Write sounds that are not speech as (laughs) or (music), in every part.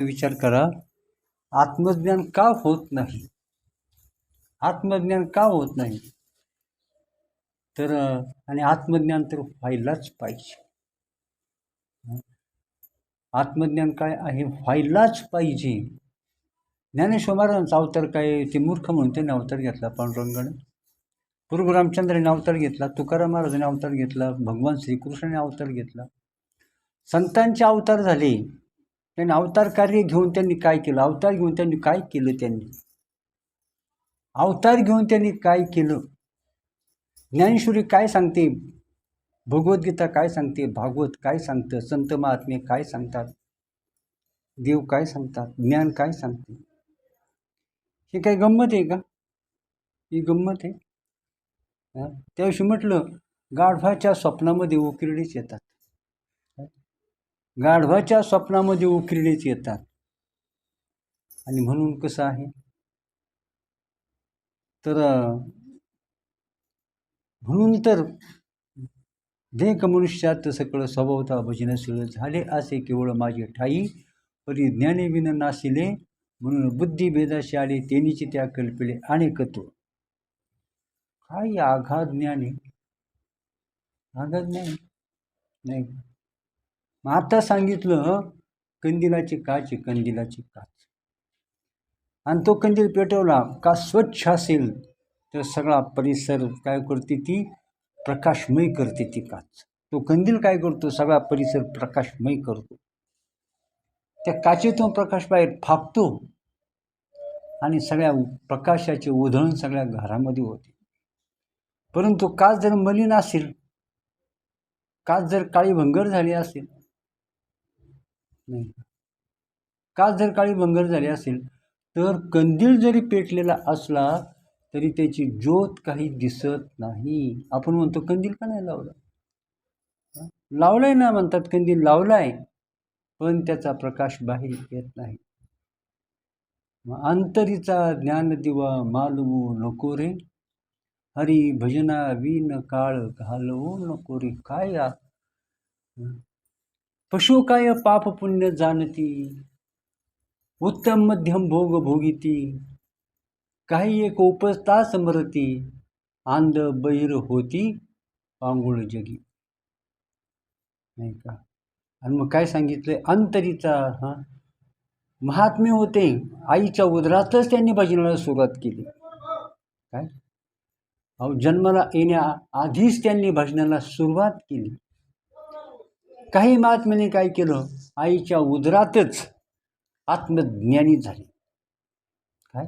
विचार करा. आत्मज्ञान का होत नाही? आत्मज्ञान का होत नाही? तर आणि आत्मज्ञान तर व्हायलाच पाहिजे. आत्मज्ञान काय आहे? व्हायलाच पाहिजे. ज्ञानेश्वर महाराजांचा अवतार काय? ते मूर्ख म्हणून त्यांनी अवतार घेतला पांडुरंगाने. पूर्व रामचंद्राने अवतार घेतला तुकाराम महाराजांनी अवतार घेतला भगवान श्रीकृष्णाने अवतार घेतला. संतांचे अवतार झाले. त्यांनी अवतार कार्य घेऊन त्यांनी काय केलं? अवतार घेऊन त्यांनी काय केलं त्यांनी? अवतार घेऊन त्यांनी काय केलं? ज्ञानेश्वरी काय सांगते? भगवद्गीता काय सांगते? भागवत काय सांगतं? संत महात्मे काय सांगतात? देव काय सांगतात? ज्ञान काय सांगते? हे काय गंमत आहे का? ही गंमत आहे? त्याविषयी म्हटलं गाढवाच्या स्वप्नामध्ये उकिरडीच येतात. गाढवाच्या स्वप्नामध्ये उकिरडेच येतात. आणि म्हणून कसं आहे? तर म्हणून तर देख मनुष्यात सकळ स्वभावता भजनशील झाले असे केवळ माझे ठाई. परी ज्ञानेविन नाशिले म्हणून बुद्धिभेदाशी आले तेनीची त्या कल्पिले अनेकत्व काही आघात ज्ञाने? आघात ज्ञान? नाही. मग आता सांगितलं कंदिलाची काच कंदिलाची काच. आणि तो कंदील पेटवला का स्वच्छ असेल तर सगळा परिसर काय करते ती? प्रकाशमय करते ती काच. तो कंदील काय करतो? सगळा परिसर प्रकाशमय करतो. त्या काचेतून प्रकाश बाहेर फाकतो आणि सगळ्या प्रकाशाचे उधळण सगळ्या घरामध्ये होते. परंतु काच जर मलिन असेल काच जर काळी भंगर झाली असेल नाही. काच जर काळी भंगर झाली असेल तर कंदील जरी पेटलेला असला तरी त्याची ज्योत काही दिसत नाही. आपण म्हणतो कंदील का नाही लावला? लावलाय ना म्हणतात कंदील लावलाय. पण त्याचा प्रकाश बाहेर येत नाही. अंतरीचा ज्ञान दिवा मालवू नको रे. हरी भजना विन काळ घालवू नको रे. काय या पशु काय पाप पुण्य जाणती उत्तम मध्यम भोग भोगिती. काही एक उपस्था समरती आंध बैर होती पांगुळ जगी. नाही का? आणि मग काय सांगितलं अंतरीचा हा? महात्मे होते. आईच्या उदरातच त्यांनी भजनाला सुरुवात केली. काय? अहो जन्माला येण्या आधीच त्यांनी भजनाला सुरुवात केली. काही महात्म्याने काय केलं? आईच्या उदरातच आत्मज्ञानी झाली. काय?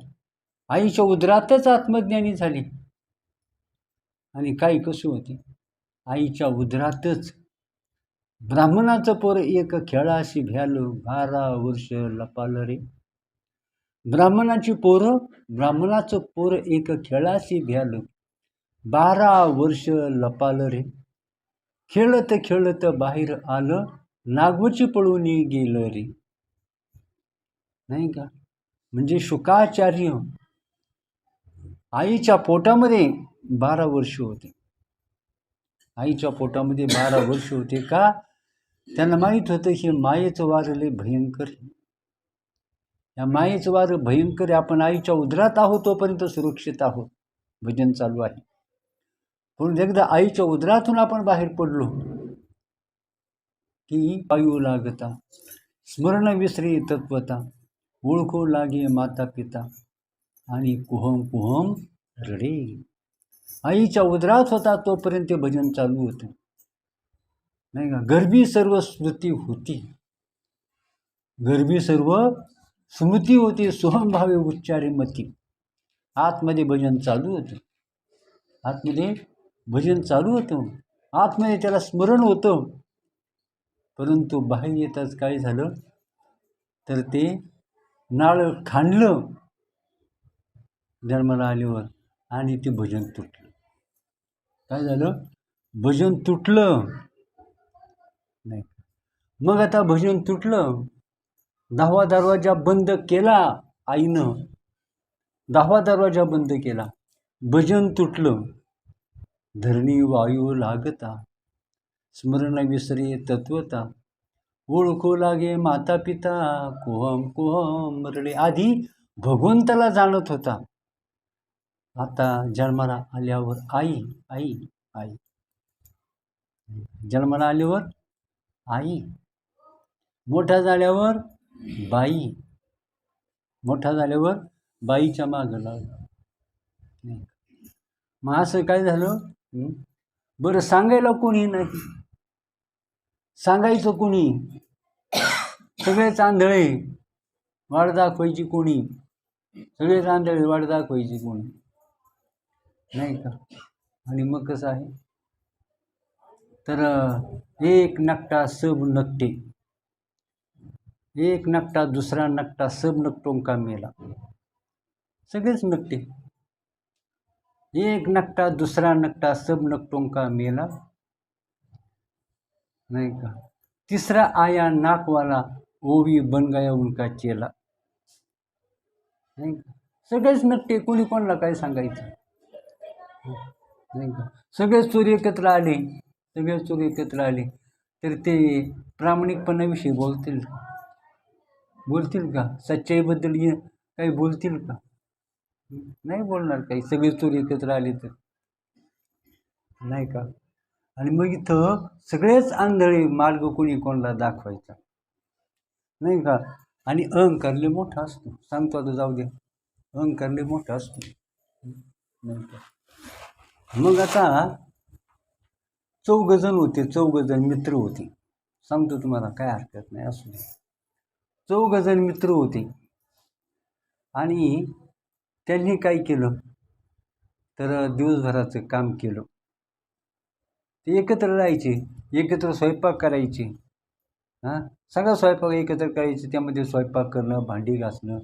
आईच्या उदरातच आत्मज्ञानी झाली. आणि काही कसं होती? आईच्या उदरातच ब्राह्मणाचं पोर एक खेळाशी भ्यालो बारा वर्ष लपाल रे. ब्राह्मणाची पोरं ब्राह्मणाचं पोर एक खेळाशी भ्यालो बारा वर्ष लपाल रे. खेळत खेळत बाहेर आलं नागवची पळून गेलं रे. नाही का? म्हणजे शुकाचार्य आईच्या पोटामध्ये बारा वर्ष होते. आईच्या पोटामध्ये बारा वर्ष होते का? त्यांना माहीत होतं की मायेचं वारं लय भयंकर या मायेचं वार भयंकर आपण आईच्या उदरात आहोत तोपर्यंत सुरक्षित आहोत. भजन चालू आहे. म्हणून एकदा आईच्या उदरातून आपण बाहेर पडलो की वायू लागता स्मरण विसरी तत्वता ओळखू लागे माता पिता आणि कुहम कुहम रडे. आईच्या उदरात होता तोपर्यंत ते भजन चालू होतं. नाही का? गर्भी सर्व स्मृती होती. गर्भी सर्व स्मृती होती सोहमभावे उच्चारे मती. आतमध्ये भजन चालू होतं. आतमध्ये भजन चालू होतं. आतमध्ये त्याला स्मरण होतं. परंतु बाहेर येताच काय झालं? तर ते नाळ खांडलं. जन्माला आल्यावर आणि ते भजन तुटलं. काय झालं? भजन तुटलं. नाही. मग आता भजन तुटलं. दहावा दरवाजा बंद केला आईनं. दहावा दरवाजा बंद केला. भजन तुटलं. धरणी वायू लागता स्मरण विसरी तत्वता ओळखू लागे माता पिता कोहम कोहम रडे आधी भगवंताला जाणत होता. आता जन्माला आल्यावर आई आई आई. जन्माला आल्यावर आई. मोठा झाल्यावर बाई. मोठा झाल्यावर बाईच्या मागं लागला नाही. मग असं काय झालं? बरं सांगायला कोणी नाही. सांगायचं कोणी? सगळेच आंधळे वाढ दाखवायची कोणी? सगळेच आंधळे वाढ दाखवायची कोणी? नाही का? आणि मग कसं आहे? तर एक नकटा सब नकटे. एक नकटा दुसरा नकटा सब नकटों का मेला? सगळेच नकटे. एक नकटा दुसरा नकटा सब नकटों का मेला। नहीं का तीसरा आया नाक वाला वो भी बन गया उनका चेला। नाही का सगळेच नकटे कोणी कोणाला काय सांगायचं? नाही का सगळेच चोर एकत्र आले सगळे चोर एकत्र आले तर ते प्रामाणिकपणाविषयी बोलतील बोलतील का? सच्चाईबद्दल ये काही बोलतील का? नाही बोलणार काही. सगळे चोरी एकत्र आली तर. नाही का? आणि मग इथं सगळेच आंधळे मार्ग कोणी कोणाला दाखवायचा? नाही का? आणि अहंकार लय मोठा असतो. सांगतो आता जाऊ दे. अहंकार लय मोठा असतो. नाही का? मग आता चौघजण होते. चौघजण मित्र होते. सांगतो तुम्हाला काय हरकत नाही. असू दे. चौघजण मित्र होते. आणि त्यांनी काय केलं? तर दिवसभराचं काम केलं. ते एकत्र राहायचे एकत्र स्वयंपाक करायचे. हां? सगळा स्वयंपाक एकत्र करायचे त्यामध्ये स्वयंपाक करणं भांडी घासणं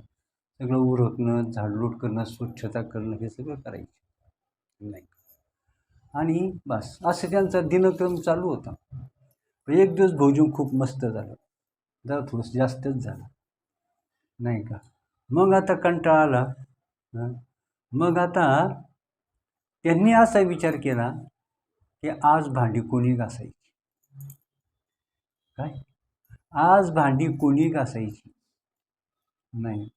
सगळं उरकणं झाडलोट करणं स्वच्छता करणं हे सगळं करायचे. नाही. आणि बस असं त्यांचा दिनक्रम चालू होता. एक दिवस भोजन खूप मस्त झालं. जरा थोडंसं जास्तच झालं. नाही का? मग आता कंटाळा आला. मग आता त्यांनी असा विचार केला की आज भांडी कोणी घासायची? काय? आज भांडी कोणी घासायची? नाही.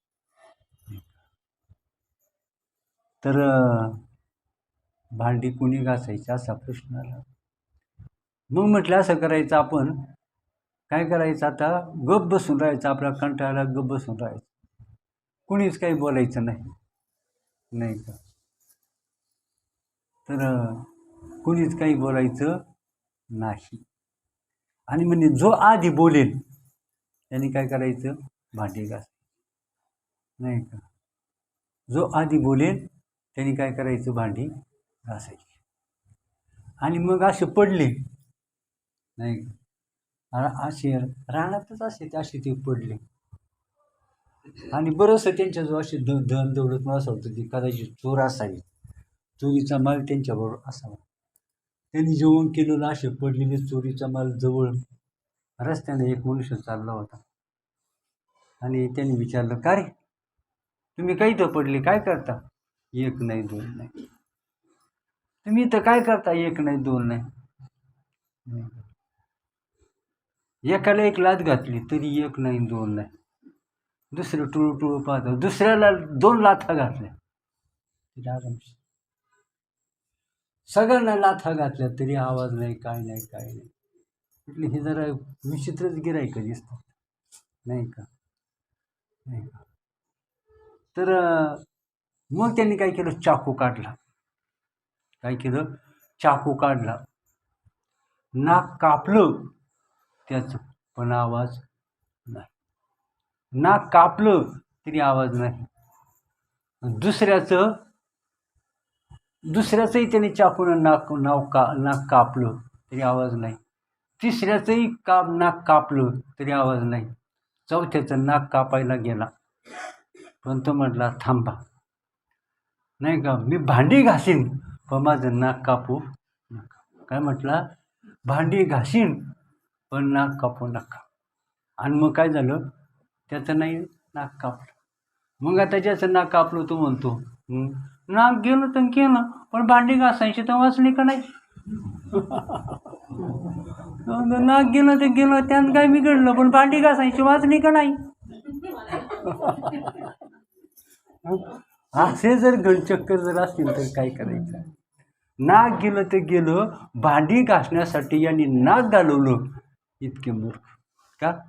तर भांडी कोणी घासायची असा प्रश्न आला. मग म्हटलं असं करायचं आपण. काय करायचं आता? गप बसून राहायचं. आपल्या कंटाळाला गप बसून राहायचं. कुणीच काही बोलायचं नाही. नाही का? तर कोणीच कुणीच काही बोलायचं नाही. आणि म्हणजे जो आधी बोलेल त्यांनी काय करायचं? भांडी घास नाही का? जो आधी बोलेल त्यांनी काय करायचं? भांडी घासायची. आणि मग असे पडले. नाही का? असे रानातच असे ते असे ते पडले. आणि बरंचसं त्यांच्याजवळ असे ध धन दौलत मला असं होतं की कदाचित चोर असावी. चोरीचा माल त्यांच्याबरोबर असावा. त्यांनी जेवण केलेलं असे पडलेले चोरीचा माल जवळ रस्त्याने एक मनुष्य चालला होता. आणि त्यांनी विचारलं का रे? तुम्ही काही इथं पडले? काय करता? एक नाही दोन नाही. तुम्ही इथं काय करता? एक नाही दोन नाही. एकाला एक लाद घातली तरी एक नाही दोन नाही. दुसरं टुळू टुळू पाहतं. दुसऱ्याला दोन लाथा घातल्या. तिला सगळ्यांना लाथा घातल्या तरी आवाज नाही काय नाही काय नाही. म्हटलं हे जरा विचित्रच गिरायकं दिसतात. नाही का? नाही का? तर मग त्यांनी काय केलं? चाकू काढला. काय केलं? चाकू काढला. नाक कापलं. त्याचं पण आवाज नाही. नाक कापलं तरी आवाज नाही. दुसऱ्याचं दुसऱ्याचंही त्याने चाकून नाक नाव का नाक कापलं तरी आवाज नाही. तिसऱ्याचंही का नाक कापलं तरी आवाज नाही. चौथ्याचं नाक कापायला गेला. पण तो म्हटला थांबा. नाही का? मी भांडी घासीन. पण माझं नाक कापू नका. काय म्हटला? भांडी घासीन पण नाक कापू नका. आणि मग काय झालं? त्याचं नाही नाक कापलं. मग आता ज्याचं नाक कापलं तो म्हणतो नाक गेलं तर केलं पण भांडी घासायची तर वाचली का नाही? (laughs) नाक गेलं तर गेलं त्यानं काय बिघडलं पण भांडी घासायची वाचली का नाही? (laughs) असे जर गणचक्कर जर असतील तर काय करायचं? नाक गेलं तर गेलं भांडी घासण्यासाठी यांनी नाक घालवलं इतके मूर्ख. का?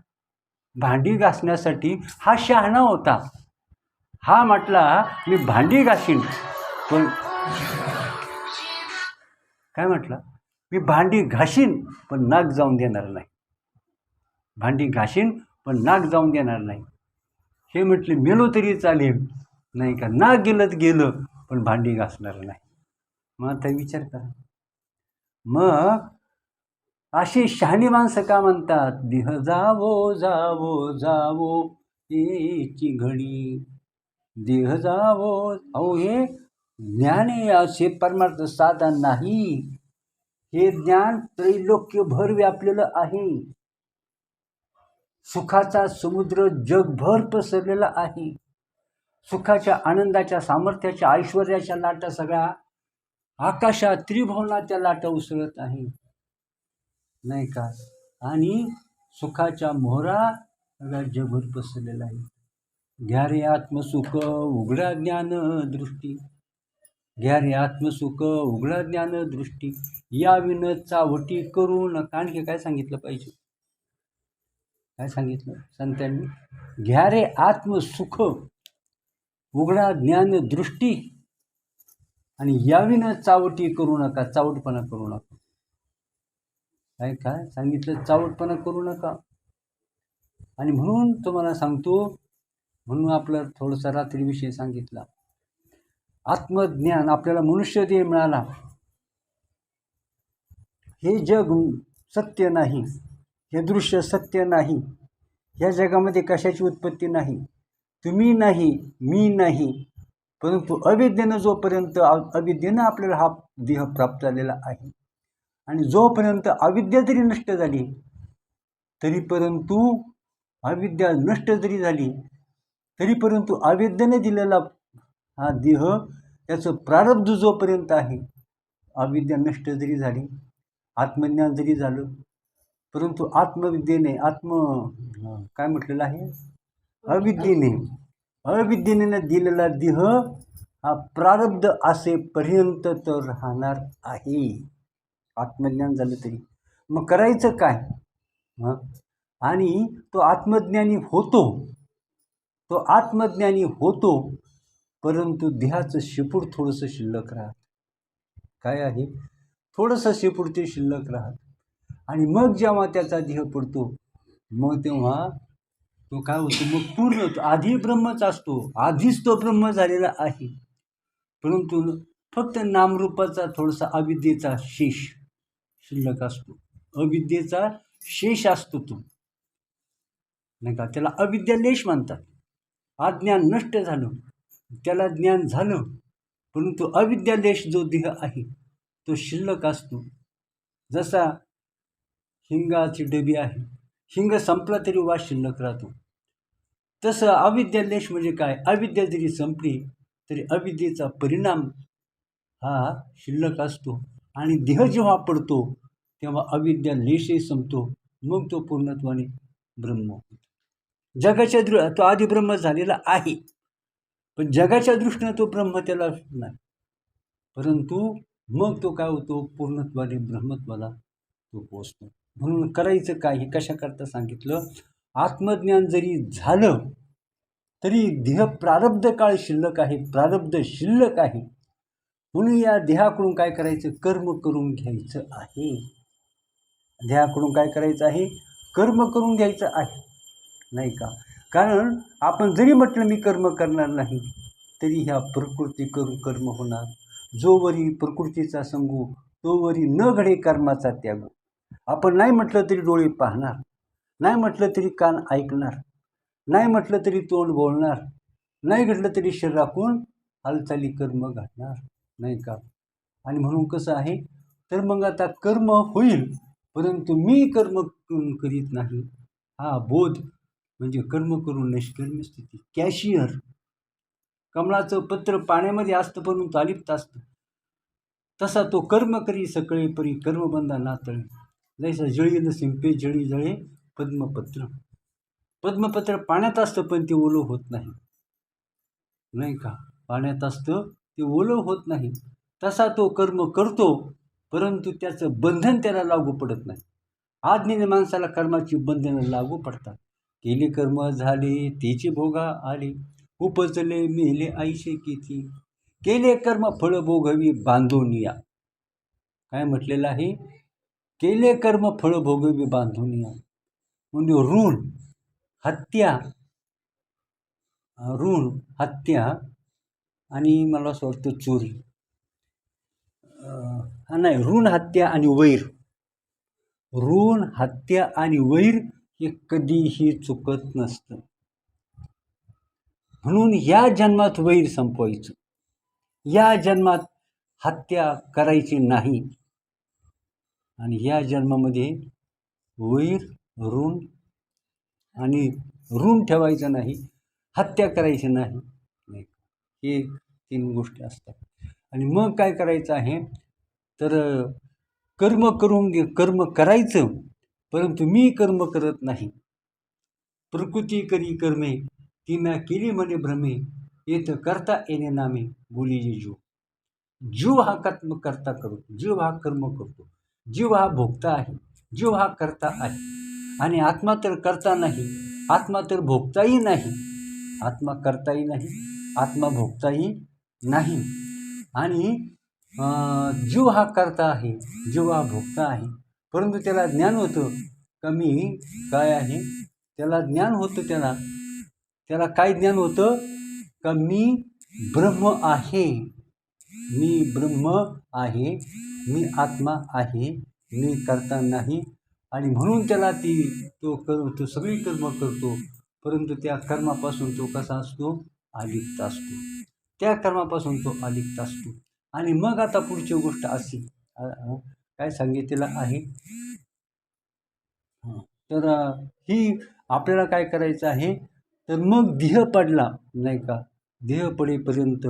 भांडी घासण्यासाठी हा शहाणा होता. हा म्हटला मी भांडी घासीन. पण काय म्हटलं? मी भांडी घासीन पण नाक जाऊन देणार नाही. भांडी घासीन पण नाक जाऊन देणार नाही. हे म्हटले मेलो तरी चालेल. नाही का नाक गेलं गेलं पण भांडी घासणार नाही. मग आता विचार करा. मग अशी शहाणी माणसं का म्हणतात? देह जावो जावो जावो येची घडी देह जावो अहो हे ज्ञान असे परमार्थ साधन नाही. हे ज्ञान त्रैलोक्यभर व्यापलेलं आहे. सुखाचा समुद्र जगभर पसरलेला आहे. सुखाच्या आनंदाच्या सामर्थ्याच्या ऐश्वर्याच्या लाटा सगळ्या आकाशात त्रिभुवनाच्या लाटा उसळत आहे. नाही का? आणि सुखाच्या मोहरा सगळ्या जगभर पसरलेला आहे. घ्या रे आत्मसुख उघडा ज्ञान दृष्टी. घ्या रे आत्मसुख उघडा ज्ञान दृष्टी. या विन चावटी करू नका. आणखी काय सांगितलं पाहिजे? काय सांगितलं? संतांनी घ्या रे आत्मसुख उघडा ज्ञान दृष्टी. आणि याविन चावटी करू नका. चावटपणा करू नका. काय काय सांगितलं? चावटपणा करू नका. आणि म्हणून तुम्हाला सांगतो म्हणून आपलं थोडंसं रात्रीविषयी सांगितला. आत्मज्ञान आपल्याला मनुष्य देह मिळाला. हे जग सत्य नाही. हे दृश्य सत्य नाही. ह्या जगामध्ये कशाची उत्पत्ती नाही? तुम्ही नाही मी नाही. परंतु अविद्येनं जोपर्यंत अविद्येनं आपल्याला हा देह प्राप्त झालेला आहे आणि जोपर्यंत अविद्या जरी नष्ट झाली तरी परंतु अविद्या नष्ट जरी झाली तरी परंतु अविद्येने दिलेला हा देह त्याचं प्रारब्ध जोपर्यंत आहे अविद्या नष्ट जरी झाली आत्मज्ञान जरी झालं परंतु आत्मविद्येने आत्म काय म्हटलेलं आहे? अविद्येने अविद्येने दिलेला देह हा प्रारब्ध असेपर्यंत तर राहणार आहे. आत्मज्ञान झालं तरी. मग करायचं काय? हं? आणि तो आत्मज्ञानी होतो. तो आत्मज्ञानी होतो परंतु देहाचं शेपूट थोडंसं शिल्लक राहत. काय आहे? थोडंसं शेपूट ते शिल्लक राहत. आणि मग जेव्हा त्याचा देह पडतो मग तेव्हा तो काय होतो? मग पूर्ण होतो. आधी ब्रह्मच असतो. आधीच तो ब्रह्म झालेला आहे. परंतु फक्त नामरूपाचा थोडासा अविद्येचा शेष. शिल्लक असतो. अविद्येचा शेष असतो तो. नाही का? त्याला अविद्यालेश म्हणतात. अज्ञान नष्ट झालं. त्याला ज्ञान झालं परंतु अविद्यालेश जो देह आहे तो शिल्लक असतो. जसा हिंगाची डबी आहे हिंग संपला तरी वास शिल्लक राहतो. तसं अविद्यालेश म्हणजे काय? अविद्या जरी संपली तरी अविद्येचा परिणाम हा शिल्लक असतो. आणि देह जेव्हा पडतो तेव्हा अविद्या लेशही संपतो मग तो पूर्णत्वाने ब्रह्म. होतो जगाच्या दृ तो आधी ब्रह्म झालेला आहे. पण जगाच्या दृष्टीनं तो ब्रह्म त्याला नाही. परंतु मग तो काय होतो? पूर्णत्वाने ब्रह्मत्वाला तो पोचतो म्हणून करायचं काय हे कशाकरता सांगितलं? आत्मज्ञान जरी झालं तरी देह प्रारब्ध काळ शिल्लक आहे प्रारब्ध शिल्लक आहे. म्हणून या देहाकडून काय करायचं? कर्म करून घ्यायचं आहे. ध्येयाकडून काय करायचं आहे? कर्म करून घ्यायचं आहे. नाही का? कारण आपण जरी म्हटलं मी कर्म करणार नाही तरी ह्या प्रकृती करून कर्म होणार. जोवरी प्रकृतीचा संगू तोवरी न घडे कर्माचा त्याग. आपण नाही म्हटलं तरी डोळे पाहणार नाही म्हटलं तरी कान ऐकणार नाही म्हटलं तरी तोंड बोलणार नाही घडलं तरी शरीराकून हालचाली कर्म घडणार नाही का? आणि म्हणून कसं आहे? तर मग आता कर्म होईल. परंतु मी कर्म करून करीत नाही हा बोध म्हणजे कर्म करून निष्कर्म स्थिती. कॅशियर कमळाचं पत्र पाण्यामध्ये असतं परंतु अलिप्त असतं तसा तो कर्म करी सकळे परी कर्मबंधा नातळे. जैसा जळी न सिंपे जळी जळे पद्मपत्र. पद्मपत्र पाण्यात असतं पण ते ओलं होत नाही. नाही का? पाण्यात असतं ते ओलं होत नाही. तसा तो कर्म करतो परंतु त्याचं बंधन त्याला लागू पडत नाही. आज्ञेने माणसाला कर्माची बंधनं लागू पडतात. केले कर्म झाले तिची भोगा आले. उपजले मेले आईशे किती. केले कर्म फळ भोगवी बांधून या. काय म्हटलेलं आहे? केले कर्म फळ भोगवी बांधून या. म्हणजे ऋण हत्या. ऋण हत्या आणि मला असं वाटतं चोरी. हा नाही ऋण हत्या आणि वैर. ऋण हत्या आणि वैर हे कधीही चुकत नसतं. म्हणून या जन्मात वैर संपवायचं. या जन्मात हत्या करायची नाही. आणि या जन्मामध्ये वैर ऋण आणि ऋण ठेवायचं नाही हत्या करायची नाही नाही. हे तीन गोष्टी असतात. आणि मग काय करायचं आहे? तर कर्म करून घे कर्म करायचं परंतु मी कर्म करत नाही. प्रकृती करी कर्मे तिना केली म्हणे भ्रमे येत करता येणे नामे बोली जीव. जीव हा कर्म करता करतो जीव हा कर्म करतो. जीव हा भोगता आहे जीव हा करता आहे. आणि आत्मा तर करता नाही आत्मा तर भोगताही नाही. आत्मा करताही नाही आत्मा भोगताही नाही. आणि जीव हा करता आहे जीव हा भोगता आहे. परंतु त्याला ज्ञान होतं का मी काय आहे? त्याला ज्ञान होतं त्याला. त्याला काय ज्ञान होतं? का मी ब्रह्म आहे. मी ब्रह्म आहे मी आत्मा आहे मी करता नाही. आणि म्हणून त्याला ती तो कर तो सगळी कर्म करतो. परंतु त्या कर्मापासून तो कसा असतो? अलिप्त असतो. त्या कर्मापासून तो अलिप्त असतो आणि मग आता पुढची गोष्ट अशी. काय सांगितलेलं आहे? तर ही आपल्याला काय करायचं आहे? तर मग देह पडला नाही का? देह पडेपर्यंत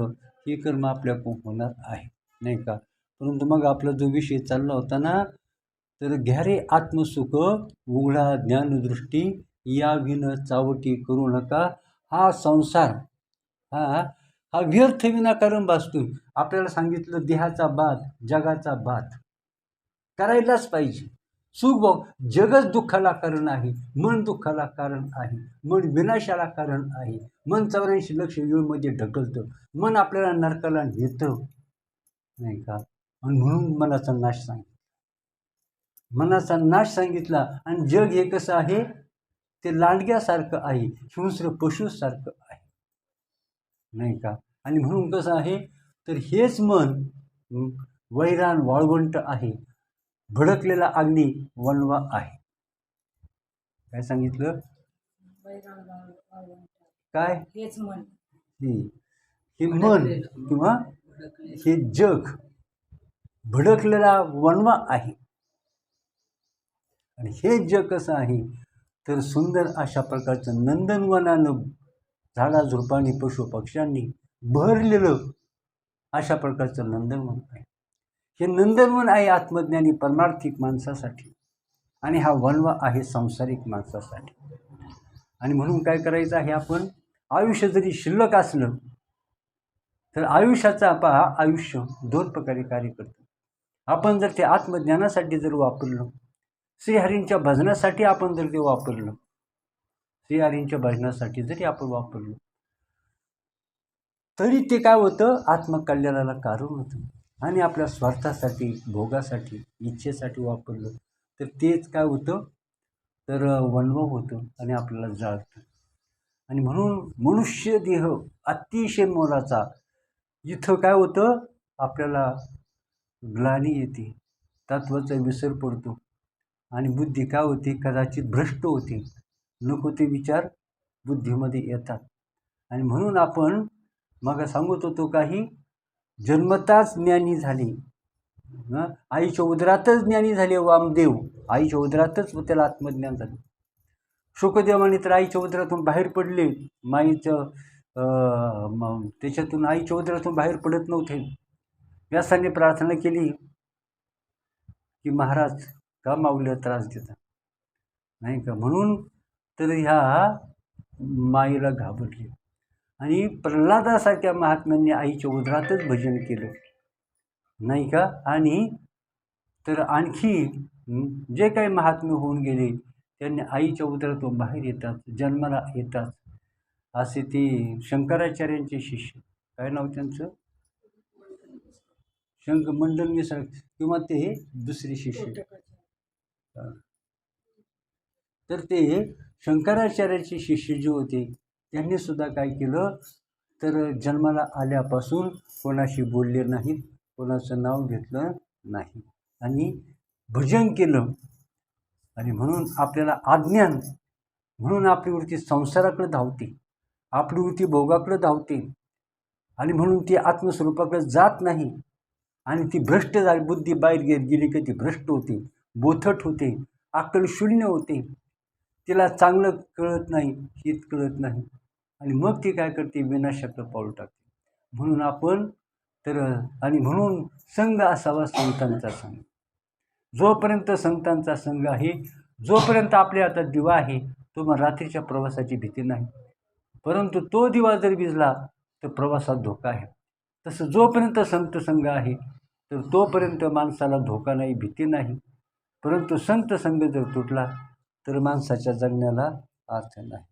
हे कर्म आपल्याकडून होणार आहे नाही का? परंतु मग आपला जो विषय चालला होता ना तर घ्यारे आत्मसुख उघडा ज्ञानदृष्टी या विन चावटी करू नका. हा संसार हा हा व्यर्थ विनाकारण भासतो आपल्याला सांगितलं देहाचा बाध जगाचा बाध करायलाच पाहिजे. सुख भाऊ जगच दुःखाला कारण आहे मन दुःखाला कारण आहे मन विनाशाला कारण आहे मन चौऱ्याऐंशी लक्ष येऊमध्ये ढकलतं मन आपल्याला नरकाला नेतं. नाही का? आणि म्हणून मनाचा नाश सांगितला. मनाचा नाश सांगितला आणि जग हे कसं आहे? ते लांडग्यासारखं आहे हिंस्र पशुसारखं आहे नाही का? आणि म्हणून कसं आहे? तर हेच मन वैरान वाळवंट आहे. भडकलेला अग्नी वनवा आहे. काय सांगितलं? काय? हेच मन. हे हे मन किंवा हे जग भडकलेला वनवा आहे. आणि हे जग कसं आहे? तर सुंदर अशा प्रकारचं नंदनवनानं झाडाझुडपांनी पशुपक्ष्यांनी बहरलेलं भरलेलं अशा प्रकारचं नंदनवन आहे. हे नंदनवन आहे आत्मज्ञानी परमार्थिक माणसासाठी आणि हा वनवा आहे सांसारिक माणसासाठी. आणि म्हणून काय करायचं आहे आपण? आयुष्य जरी शिल्लक असलं तर आयुष्याचा पहा आयुष्य दोन प्रकारे कार्य करतो. आपण जर ते आत्मज्ञानासाठी जर वापरलं श्रीहरींच्या भजनासाठी आपण जर ते वापरलं श्रीहरींच्या भजनासाठी जरी आपण वापरलो तरी ते काय होतं? आत्मकल्याणाला कारण होतं. आणि आपल्या स्वार्थासाठी भोगासाठी इच्छेसाठी वापरलं तर तेच काय होतं? तर वनवं होतं आणि आपल्याला जाळतं आणि म्हणून मनुष्य देह अतिशय मोलाचा इथं काय होतं? आपल्याला ग्लानी येते तत्वाचा विसर पडतो. आणि बुद्धी काय होते? कदाचित भ्रष्ट होते. नको ते विचार बुद्धीमध्ये येतात. आणि म्हणून आपण मग सांगत होतो काही जन्मताच ज्ञानी झाले. आईच्या उदरातच ज्ञानी झाले वामदेव. आईच्या उदरातच त्याला आत्मज्ञान झालं. शुकदेवाने तर आईच्या उदरातून बाहेर पडले. माईचं त्याच्यातून आईच्या उदरातून बाहेर पडत नव्हते. व्यासाने प्रार्थना केली की महाराज का माऊलीला त्रास देता? नाही का? म्हणून तर ह्या माईला घाबरली. आणि प्रल्हादासारख्या महात्म्यांनी आईच्या उदरातच भजन केलं. नाही का? आणि तर आणखी जे काही महात्मे होऊन गेले त्यांनी आईच्या उदरातून बाहेर येतात जन्माला येतात. असे ते शंकराचार्यांचे शिष्य. काय नाव त्यांचं? शंक मंडल मिसळ किंवा ते दुसरे शिष्य. तर ते शंकराचार्याचे शिष्य जे होते त्यांनी सुद्धा काय केलं? तर जन्माला आल्यापासून कोणाशी बोलले नाहीत कोणाचं नाव घेतलं नाही. आणि भजन केलं. आणि म्हणून आपल्याला आज्ञान म्हणून आपली वृत्ती संसाराकडे धावते आपली वृत्ती भोगाकडे धावते. आणि म्हणून ती आत्मस्वरूपाकडे जात नाही. आणि ती भ्रष्ट झाली बुद्धी बाहेर गेली की ती भ्रष्ट होते बोथट होते अक्कल शून्य होते. तिला चांगलं कळत नाही हित कळत नाही. आणि मग ती काय करते? विनाशाकडं पाऊल टाकते. म्हणून आपण तर आणि म्हणून संघ असावा संतांचा संघ. जोपर्यंत संतांचा संघ आहे जोपर्यंत आपल्या आता दिवा आहे तो मग रात्रीच्या प्रवासाची भीती नाही. परंतु तो दिवा जर विजला तर प्रवासात धोका आहे. तसं जोपर्यंत संत संघ आहे तर तोपर्यंत माणसाला धोका नाही भीती नाही. परंतु संत संघ जर तुटला तर माणसाच्या जगण्याला अर्थ नाही.